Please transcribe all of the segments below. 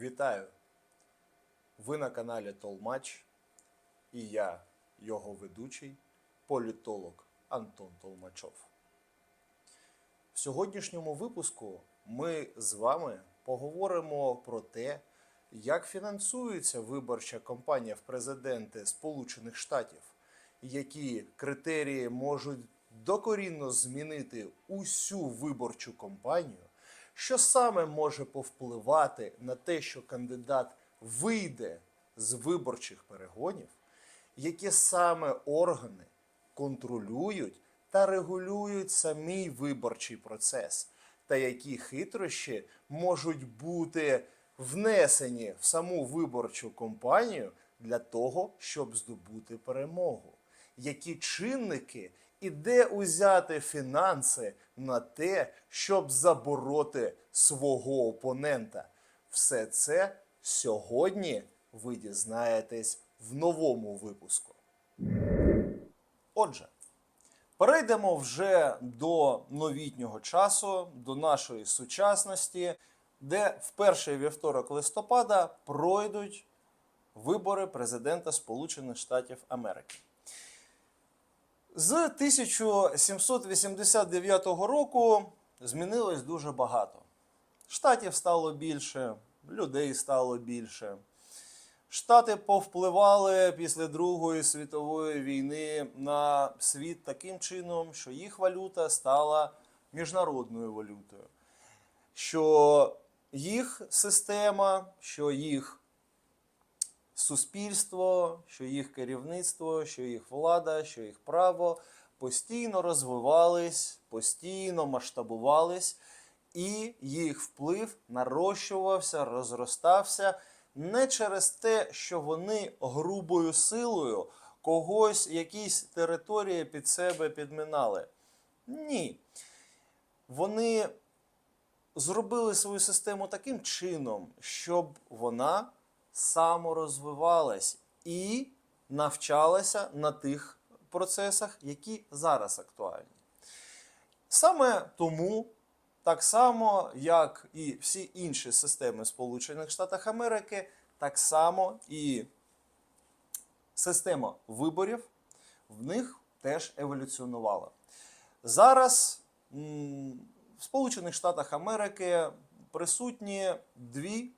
Вітаю! Ви на каналі Толмач і я, його ведучий, політолог Антон Толмачов. В сьогоднішньому випуску ми з вами поговоримо про те, як фінансується виборча кампанія в президенти Сполучених Штатів, які критерії можуть докорінно змінити усю виборчу кампанію, що саме може повпливати на те, що кандидат вийде з виборчих перегонів, які саме органи контролюють та регулюють самий виборчий процес, та які хитрощі можуть бути внесені в саму виборчу кампанію для того, щоб здобути перемогу. Які чинники і де узяти фінанси на те, щоб забороти свого опонента? Все це сьогодні ви дізнаєтесь в новому випуску. Отже, перейдемо вже до новітнього часу, до нашої сучасності, де в перший вівторок листопада пройдуть вибори президента Сполучених Штатів Америки. З 1789 року змінилось дуже багато. Штатів стало більше, людей стало більше. Штати повпливали після Другої світової війни на світ таким чином, що їх валюта стала міжнародною валютою. Що їх система, що їх суспільство, що їх керівництво, що їх влада, що їх право постійно розвивались, постійно масштабувались, і їх вплив нарощувався, розростався не через те, що вони грубою силою когось якісь території під себе підминали. Ні. Вони зробили свою систему таким чином, щоб вона саморозвивалась і навчалася на тих процесах, які зараз актуальні. Саме тому, так само, як і всі інші системи Сполучених Штатів Америки, так само і система виборів в них теж еволюціонувала. Зараз в Сполучених Штатах Америки присутні дві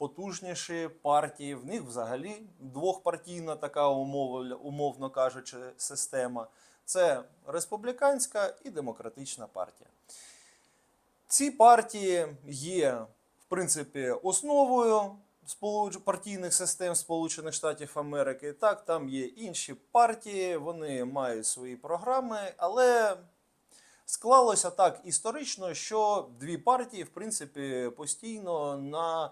найпотужніші партії. В них взагалі двохпартійна така умовно кажучи, система. Це республіканська і демократична партія. Ці партії є, в принципі, основою партійних систем Сполучених Штатів Америки. Так, там є інші партії, вони мають свої програми, але склалося так історично, що дві партії, в принципі, постійно на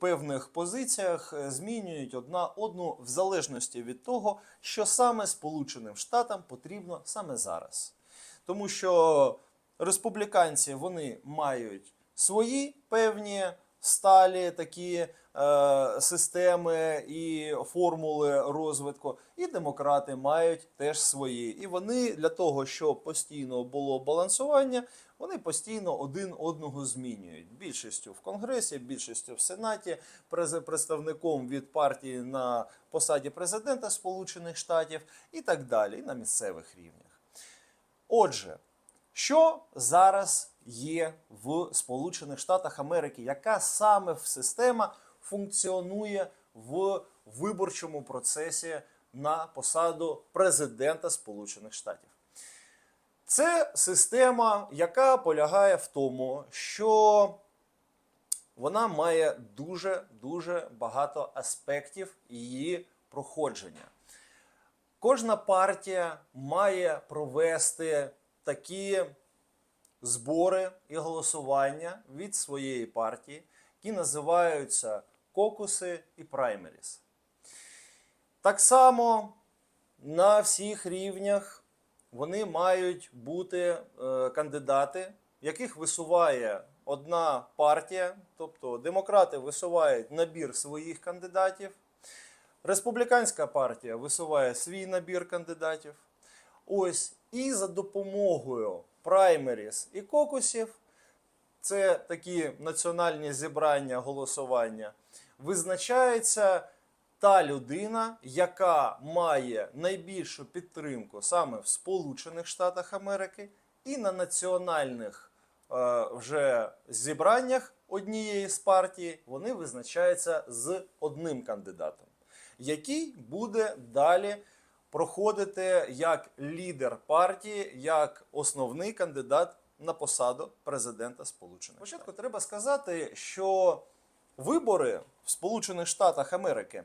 певних позиціях е, змінюють одна одну в залежності від того, що саме Сполученим Штатам потрібно саме зараз. Тому що республіканці вони мають свої певні сталі такі е, системи і формули розвитку, і демократи мають теж свої. І вони для того, щоб постійно було балансування, вони постійно один одного змінюють. Більшістю в Конгресі, більшістю в Сенаті, представником від партії на посаді президента Сполучених Штатів і так далі, і на місцевих рівнях. Отже, що зараз є в Сполучених Штатах Америки? Яка саме система функціонує в виборчому процесі на посаду президента Сполучених Штатів? Це система, яка полягає в тому, що вона має дуже дуже багато аспектів її проходження. Кожна партія має провести такі збори і голосування від своєї партії, які називаються кокуси і праймеріс. Так само на всіх рівнях вони мають бути е, кандидати, яких висуває одна партія, тобто демократи висувають набір своїх кандидатів. Республіканська партія висуває свій набір кандидатів. Ось і за допомогою праймеріс і кокусів це такі національні зібрання голосування, визначається та людина, яка має найбільшу підтримку саме в Сполучених Штатах Америки і на національних е, вже зібраннях однієї з партій вони визначаються з одним кандидатом, який буде далі проходити як лідер партії, як основний кандидат на посаду президента Сполучених Штатів. Спочатку треба сказати, що вибори в Сполучених Штатах Америки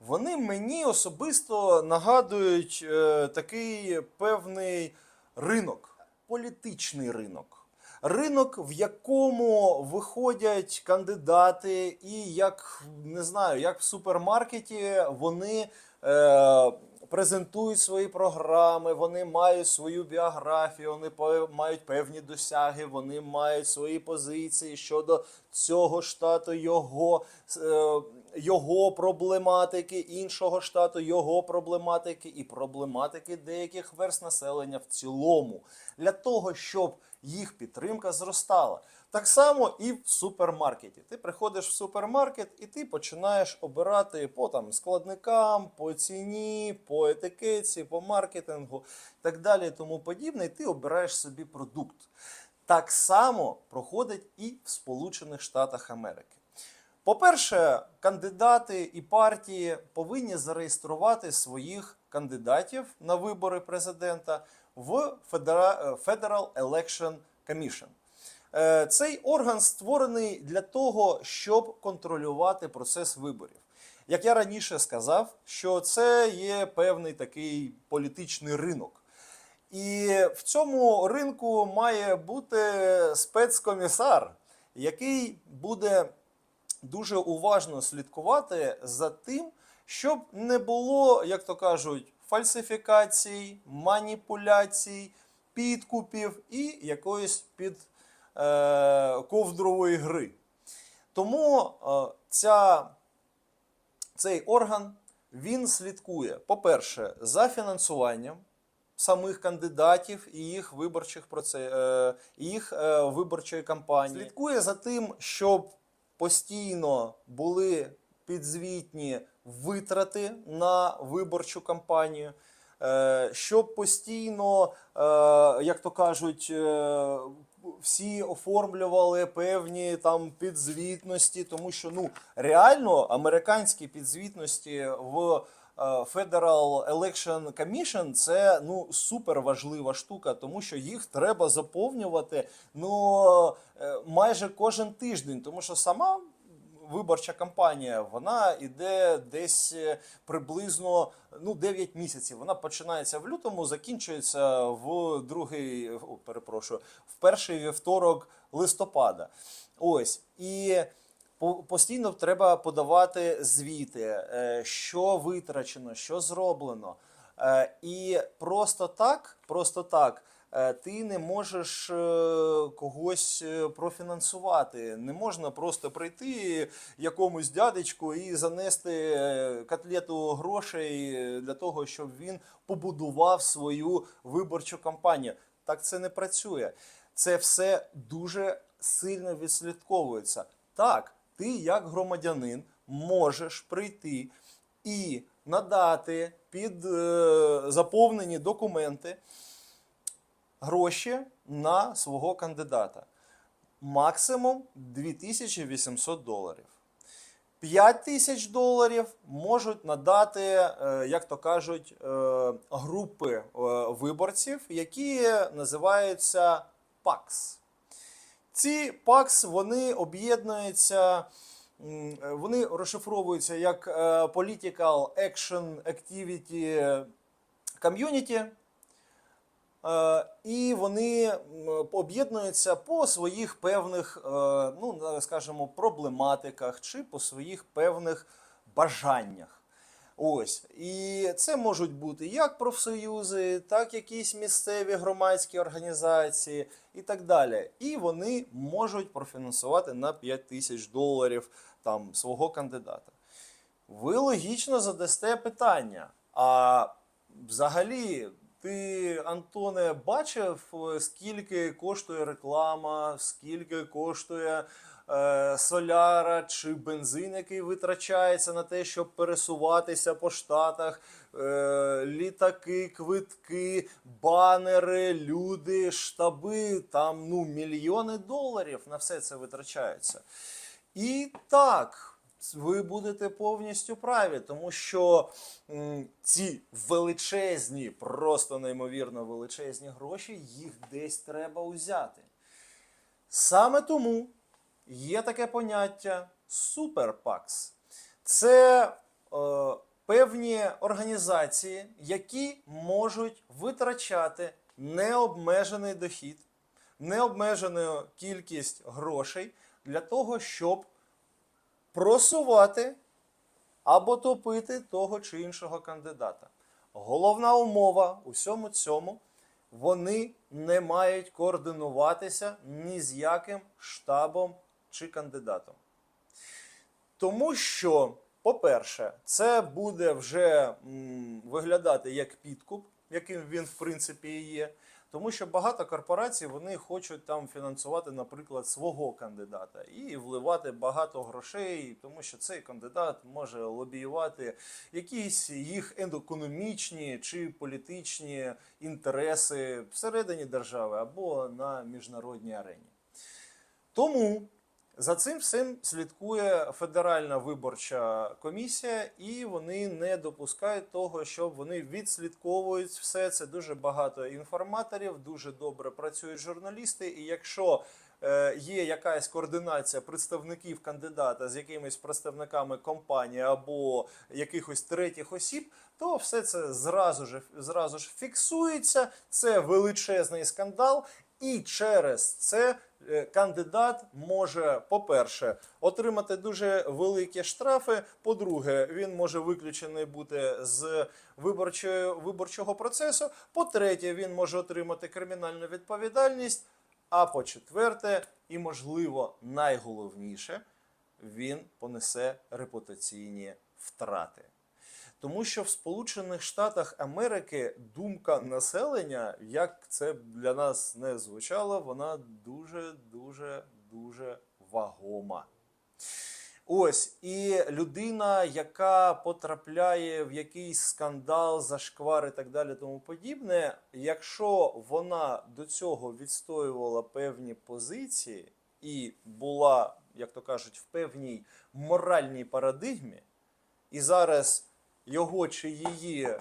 вони мені особисто нагадують е, такий певний ринок, політичний ринок. Ринок, в якому виходять кандидати, і як не знаю, як в супермаркеті вони е, презентують свої програми, вони мають свою біографію, вони мають певні досяги, вони мають свої позиції щодо цього штату, його, е, його проблематики, іншого штату, його проблематики і проблематики деяких верст населення в цілому, для того, щоб їх підтримка зростала. Так само і в супермаркеті. Ти приходиш в супермаркет і ти починаєш обирати по там складникам, по ціні, по етикетці, по маркетингу і так далі, тому подібне. І ти обираєш собі продукт. Так само проходить і в Сполучених Штатах Америки. По-перше, кандидати і партії повинні зареєструвати своїх кандидатів на вибори президента в Federa- Federal Election Commission. Е, Цей орган створений для того, щоб контролювати процес виборів. Як я раніше сказав, що це є певний такий політичний ринок. І в цьому ринку має бути спецкомісар, який буде дуже уважно слідкувати за тим, щоб не було, як то кажуть, фальсифікацій, маніпуляцій, підкупів і якоїсь під е, гри. Тому е, ця, цей орган він слідкує, по-перше, за фінансуванням самих кандидатів і їх виборчих проце... е, їх виборчої кампанії. Слідкує за тим, щоб постійно були підзвітні витрати на виборчу кампанію. е, Щоб постійно, е, як то кажуть, е, всі оформлювали певні там підзвітності, тому що ну реально американські підзвітності в Federal Election Commission це ну супер важлива штука, тому що їх треба заповнювати ну майже кожен тиждень, тому що сама. Виборча кампанія вона іде десь е, приблизно ну 9 місяців. Вона починається в лютому, закінчується в другий, о, перепрошую, в перший вівторок листопада. Ось і по- постійно треба подавати звіти, е, що витрачено, що зроблено. Е, І просто так, просто так. Е, Ти не можеш е, когось е, профінансувати. Не можна просто прийти якомусь дядечку і занести котлету грошей для того, щоб він побудував свою виборчу кампанію. Так це не працює. Це все дуже сильно відслідковується. Так, ти, як громадянин, можеш прийти і надати під заповнені документи гроші на свого кандидата. Максимум 2800 доларів. 5 тисяч доларів можуть надати, е, як то кажуть, е, групи е, виборців, які називаються ПАКС. Ці ПАКС вони об'єднуються, вони розшифровуються як Political Action Activity Community. Е, І вони об'єднуються по своїх певних, е, ну скажімо, проблематиках чи по своїх певних бажаннях. Ось. І це можуть бути як профсоюзи, так якісь місцеві громадські організації і так далі. І вони можуть профінансувати на 5 тисяч доларів там, свого кандидата. Ви логічно задасте питання. А взагалі, Ти, Антоне, бачив, е, скільки коштує реклама, скільки коштує е, соляра чи бензин, який витрачається на те, щоб пересуватися по штатах, е, літаки, квитки, банери, люди, штаби, там ну, мільйони доларів на все це витрачаються. І так, ви будете повністю праві, тому що ці величезні, просто неймовірно величезні гроші, їх десь треба узяти. Саме тому є таке поняття суперпакс. Це е, певні організації, які можуть витрачати необмежений дохід, необмежену кількість грошей для того, щоб просувати або топити того чи іншого кандидата. Головна умова у всьому цьому вони не мають координуватися ні з яким штабом чи кандидатом. Тому що, по-перше, це буде вже м, виглядати як підкуп, яким він в принципі і є. Тому що багато корпорацій вони хочуть там фінансувати, наприклад, свого кандидата і вливати багато грошей, тому що цей кандидат може лобіювати якісь їх економічні чи політичні інтереси всередині держави або на міжнародній арені. Тому за цим всім слідкує Федеральна виборча комісія, і вони не допускають того, щоб вони відслідковують все це. Дуже багато інформаторів, дуже добре працюють журналісти. І якщо е, є якась координація представників кандидата з якимись представниками компанії або якихось третіх осіб, то все це зразу ж зразу ж фіксується. Це величезний скандал, і через це е, кандидат може, по-перше, отримати дуже великі штрафи. По-друге, він може виключений бути з виборчого процесу. По-третє, він може отримати кримінальну відповідальність. А по-четверте, і можливо найголовніше, він понесе репутаційні втрати. Тому що в Сполучених Штатах Америки думка населення, як це для нас не звучало, вона дуже, дуже, дуже вагома. Ось і людина, яка потрапляє в якийсь скандал, зашквар і так далі, тому подібне. Якщо вона до цього відстоювала певні позиції і була, як то кажуть, в певній моральній парадигмі, і зараз його чи її е,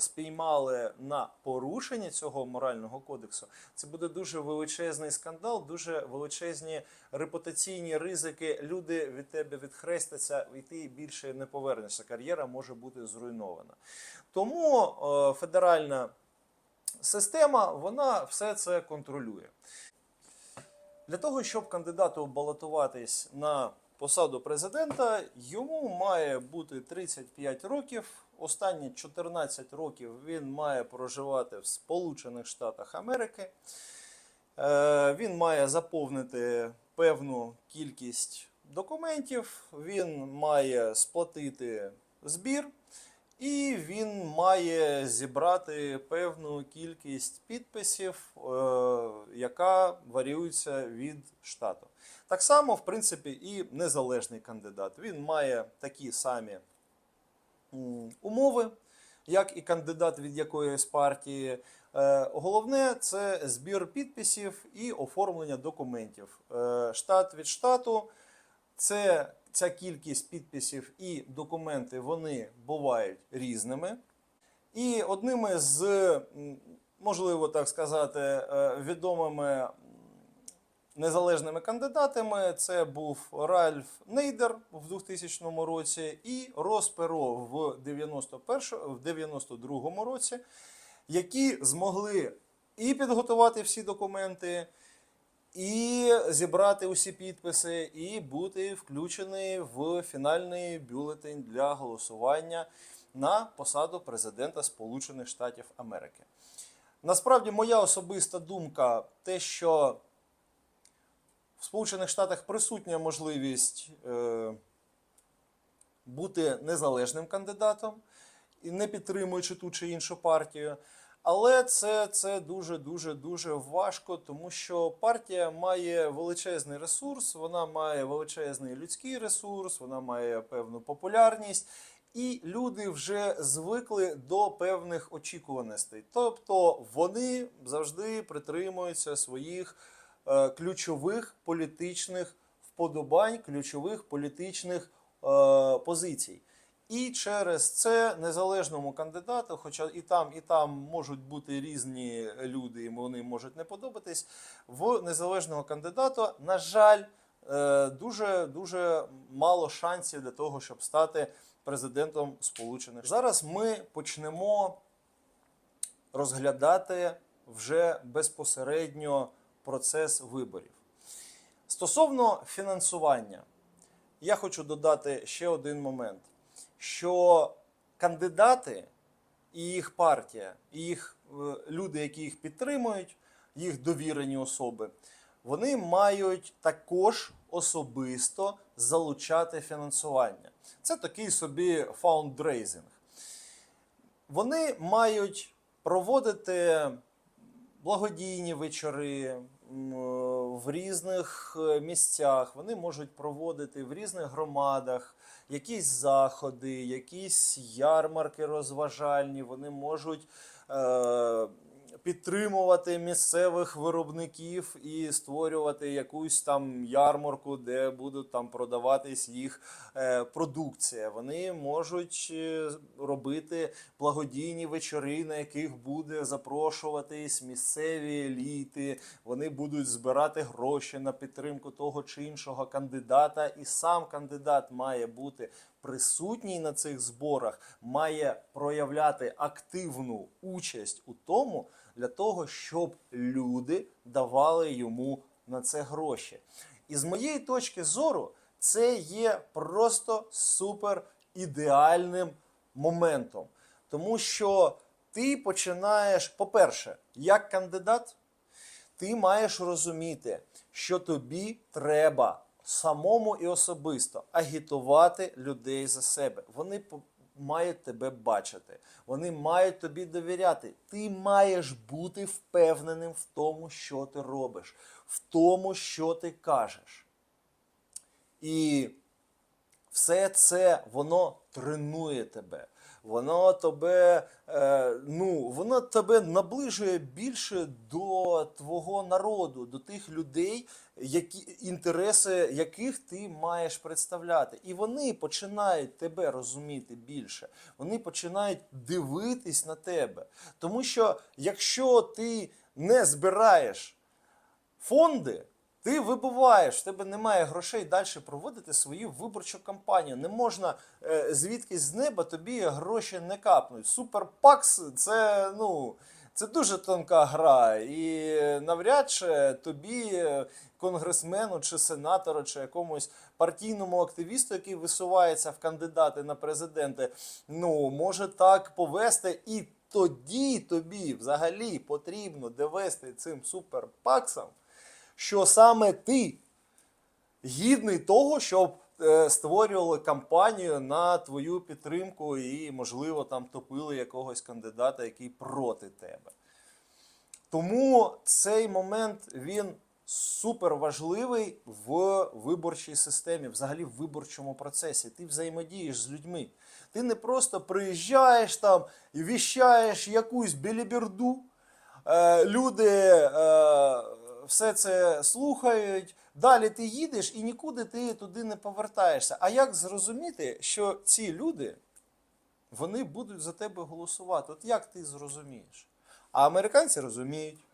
спіймали на порушення цього морального кодексу, це буде дуже величезний скандал, дуже величезні репутаційні ризики. Люди від тебе відхрестяться, і ти більше не повернешся. Кар'єра може бути зруйнована. Тому е, федеральна система вона все це контролює. Для того, щоб кандидату балотуватись на посаду президента, йому має бути 35 років. Останні 14 років він має проживати в Сполучених Штатах Америки. Е, Він має заповнити певну кількість документів, він має сплатити збір. І він має зібрати певну кількість підписів, е, яка варіюється від штату. Так само, в принципі, і незалежний кандидат. Він має такі самі умови, як і кандидат від якоїсь партії. Е, Головне це збір підписів і оформлення документів. Е, Штат від штату це ця кількість підписів і документи вони бувають різними. І одними з, можливо так сказати, е, відомими незалежними кандидатами це був Ральф Нейдер в 2000 році і Рос Перо в 91, в 92 році, які змогли і підготувати всі документи, і зібрати усі підписи, і бути включений в фінальний бюлетень для голосування на посаду президента Сполучених Штатів Америки. Насправді, моя особиста думка, те, що в Сполучених Штатах присутня можливість е, бути незалежним кандидатом і не підтримуючи ту чи іншу партію. Але це, це дуже дуже дуже важко, тому що партія має величезний ресурс, вона має величезний людський ресурс, вона має певну популярність, і люди вже звикли до певних очікуваностей. Тобто вони завжди притримуються своїх ключових політичних вподобань, ключових політичних е, позицій. І через це незалежному кандидату, хоча і там, і там можуть бути різні люди, і вони можуть не подобатись. В незалежного кандидата, на жаль, е, дуже дуже мало шансів для того, щоб стати президентом Сполучених. Штатів. Зараз ми почнемо розглядати вже безпосередньо процес виборів. Стосовно фінансування, я хочу додати ще один момент що кандидати і їх партія, і їх е, люди, які їх підтримують, їх довірені особи, вони мають також особисто залучати фінансування. Це такий собі фаундрейзинг. Вони мають проводити благодійні вечори в різних е, місцях. Вони можуть проводити в різних громадах якісь заходи, якісь ярмарки розважальні. Вони можуть е, підтримувати місцевих виробників і створювати якусь там ярмарку, де будуть там продаватись їх е, продукція. Вони можуть е, робити благодійні вечори, на яких буде запрошуватись місцеві еліти. Вони будуть збирати гроші на підтримку того чи іншого кандидата, і сам кандидат має бути присутній на цих зборах, має проявляти активну участь у тому для того, щоб люди давали йому на це гроші. І з моєї точки зору, це є просто супер ідеальним моментом. Тому що ти починаєш, по-перше, як кандидат, ти маєш розуміти, що тобі треба самому і особисто агітувати людей за себе. Вони мають тебе бачити, вони мають тобі довіряти. Ти маєш бути впевненим в тому, що ти робиш, в тому, що ти кажеш. І все це воно тренує тебе. Воно тебе, е, ну, воно тебе наближує більше до твого народу, до тих людей, які, інтереси яких ти маєш представляти. І вони починають тебе розуміти більше. Вони починають дивитись на тебе. Тому що якщо ти не збираєш фонди, ти вибуваєш, в тебе немає грошей далі проводити свою виборчу кампанію. Не можна е, звідкись з неба тобі гроші не капнуть. Суперпакс це ну. Це дуже тонка гра, і навряд чи тобі, е, конгресмену чи сенатору, чи якомусь партійному активісту, який висувається в кандидати на президенти, ну може так повести. І тоді тобі взагалі потрібно довести цим суперпаксам, що саме ти гідний того, щоб е, створювали кампанію на твою підтримку і, можливо, там топили якогось кандидата, який проти тебе. Тому цей момент він супер важливий в виборчій системі, взагалі в виборчому процесі. Ти взаємодієш з людьми. Ти не просто приїжджаєш там і віщаєш якусь біліберду. Е, люди е, все це слухають. Далі ти їдеш і нікуди ти туди не повертаєшся. А як зрозуміти, що ці люди вони будуть за тебе голосувати? От як ти зрозумієш? А американці розуміють,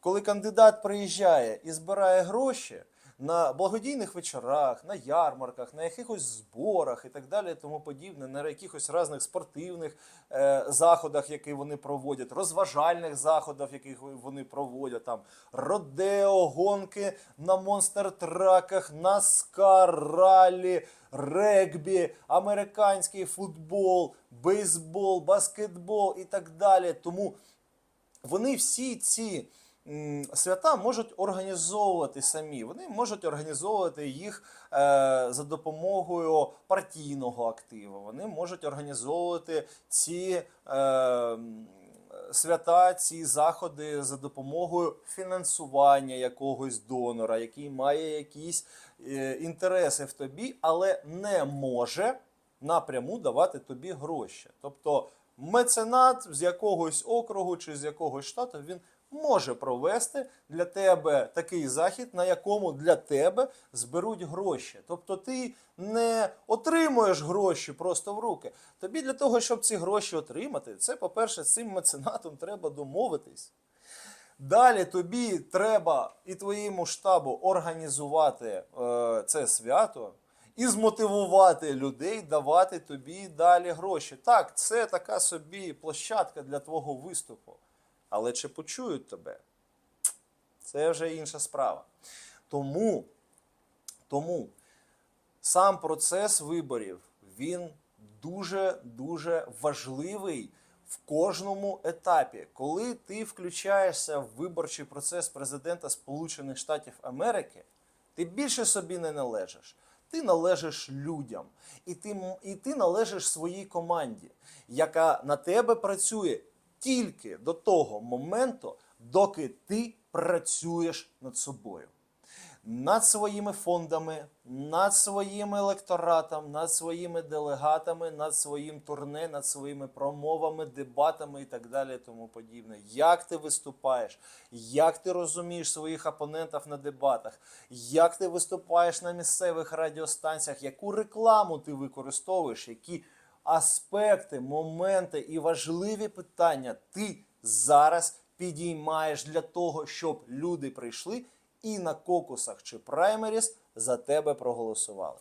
коли кандидат приїжджає і збирає гроші на благодійних вечорах, на ярмарках, на якихось зборах і так далі, тому подібне, на якихось різних спортивних е, заходах, які вони проводять, розважальних заходах, яких вони проводять, там родео, гонки на монстр-траках, наскар, ралі, регбі, американський футбол, бейсбол, баскетбол і так далі. Тому вони всі ці свята можуть організовувати самі. Вони можуть організовувати їх е, за допомогою партійного активу. Вони можуть організовувати ці е, свята ці заходи за допомогою фінансування якогось донора, який має якісь е, інтереси в тобі, але не може напряму давати тобі гроші. Тобто меценат з якогось округу чи з якогось штату він може провести для тебе такий захід, на якому для тебе зберуть гроші. Тобто ти не отримуєш гроші просто в руки. Тобі для того, щоб ці гроші отримати, це, по-перше, з цим меценатом треба домовитись. Далі тобі треба і твоєму штабу організувати е, це свято і змотивувати людей давати тобі далі гроші. Так, це така собі площадка для твого виступу. Але чи почують тебе? Це вже інша справа. Тому, тому сам процес виборів він дуже-дуже важливий в кожному етапі. Коли ти включаєшся в виборчий процес президента Сполучених Штатів Америки, ти більше собі не належиш. Ти належиш людям, і ти, і ти належиш своїй команді, яка на тебе працює тільки до того моменту, доки ти працюєш над собою над своїми фондами, над своїм електоратом, над своїми делегатами, над своїм турне, над своїми промовами, дебатами і так далі. Тому подібне. Як ти виступаєш, як ти розумієш своїх опонентів на дебатах, як ти виступаєш на місцевих радіостанціях, яку рекламу ти використовуєш, які аспекти, моменти і важливі питання ти зараз підіймаєш для того, щоб люди прийшли і на кокусах чи праймеріс за тебе проголосували.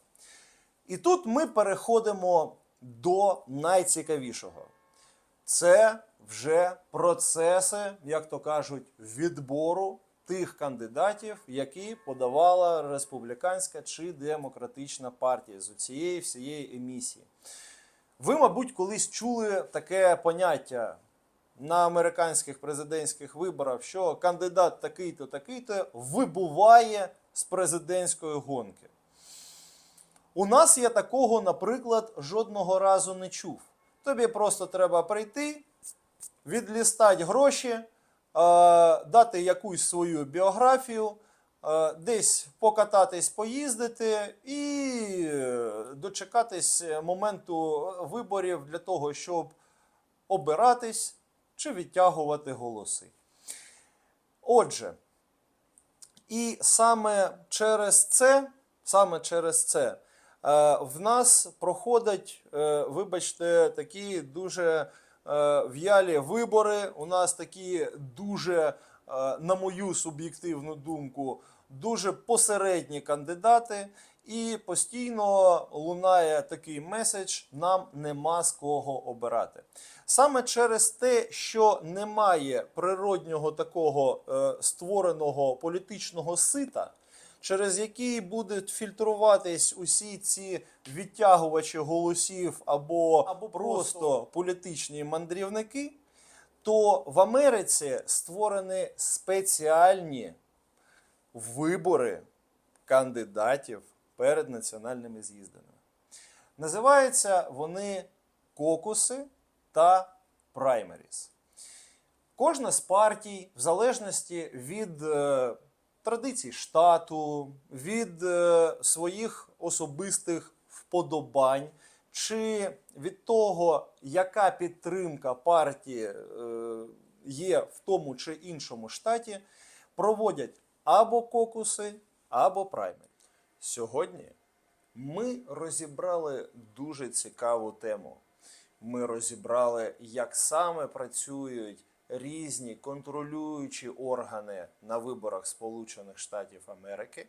І тут ми переходимо до найцікавішого. Це вже процеси, як то кажуть, відбору тих кандидатів, які подавала республіканська чи демократична партія з цієї всієї емісії. Ви, мабуть, колись чули таке поняття на американських президентських виборах, що кандидат такий-то, такий-то вибуває з президентської гонки. У нас я такого, наприклад, жодного разу не чув. Тобі просто треба прийти, відлістати гроші, дати якусь свою біографію, десь покататись, поїздити і е, дочекатись моменту виборів для того, щоб обиратись чи відтягувати голоси. Отже, і саме через це, саме через це е, в нас проходять, е, вибачте, такі дуже е, в'ялі вибори. У нас такі дуже, е, на мою суб'єктивну думку, дуже посередні кандидати. І постійно лунає такий меседж: нам нема з кого обирати. Саме через те, що немає природнього такого е, створеного політичного сита, через який будуть фільтруватись усі ці відтягувачі голосів або, або просто політичні мандрівники, то в Америці створені спеціальні вибори кандидатів перед національними з'їздами. Називаються вони кокуси та праймеріс. Кожна з партій, в залежності від е, традицій штату, від е, своїх особистих вподобань, чи від того, яка підтримка партії е, є в тому чи іншому штаті, проводять або кокуси, або праймері. Сьогодні ми розібрали дуже цікаву тему. Ми розібрали, як саме працюють різні контролюючі органи на виборах Сполучених Штатів Америки,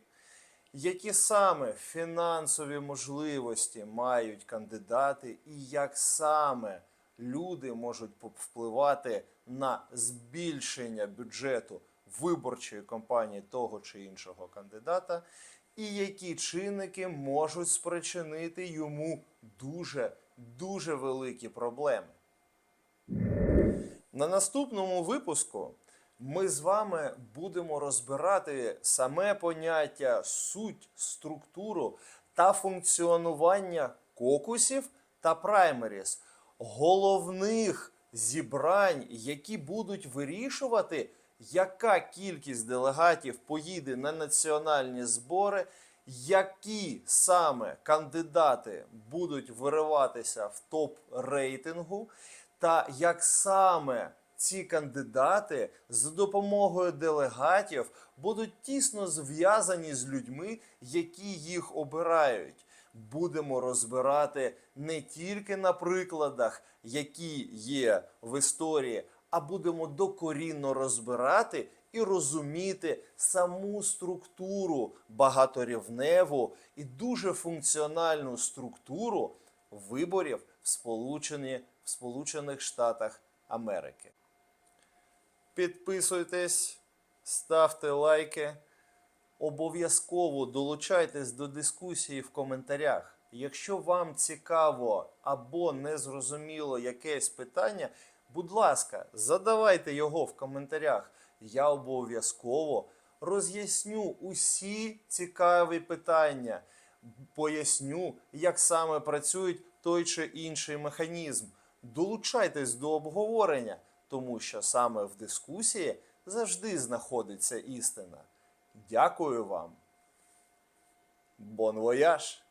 які саме фінансові можливості мають кандидати, і як саме люди можуть впливати на збільшення бюджету виборчої кампанії того чи іншого кандидата, і які чинники можуть спричинити йому дуже дуже великі проблеми. На наступному випуску ми з вами будемо розбирати саме поняття, суть, структуру та функціонування кокусів та праймеріс, головних зібрань, які будуть вирішувати, яка кількість делегатів поїде на національні збори, які саме кандидати будуть вириватися в топ рейтингу, та як саме ці кандидати за допомогою делегатів будуть тісно зв'язані з людьми, які їх обирають. Будемо розбирати не тільки на прикладах, які є в історії, а будемо докорінно розбирати і розуміти саму структуру багаторівневу і дуже функціональну структуру виборів в, Сполучені, в Сполучених Штатах Америки. Підписуйтесь, ставте лайки. Обов'язково долучайтесь до дискусії в коментарях. Якщо вам цікаво або не зрозуміло якесь питання, будь ласка, задавайте його в коментарях. Я обов'язково роз'ясню усі цікаві питання, поясню, як саме працюють той чи інший механізм. Долучайтесь до обговорення, тому що саме в дискусії завжди знаходиться істина. Дякую вам. Бон вояж!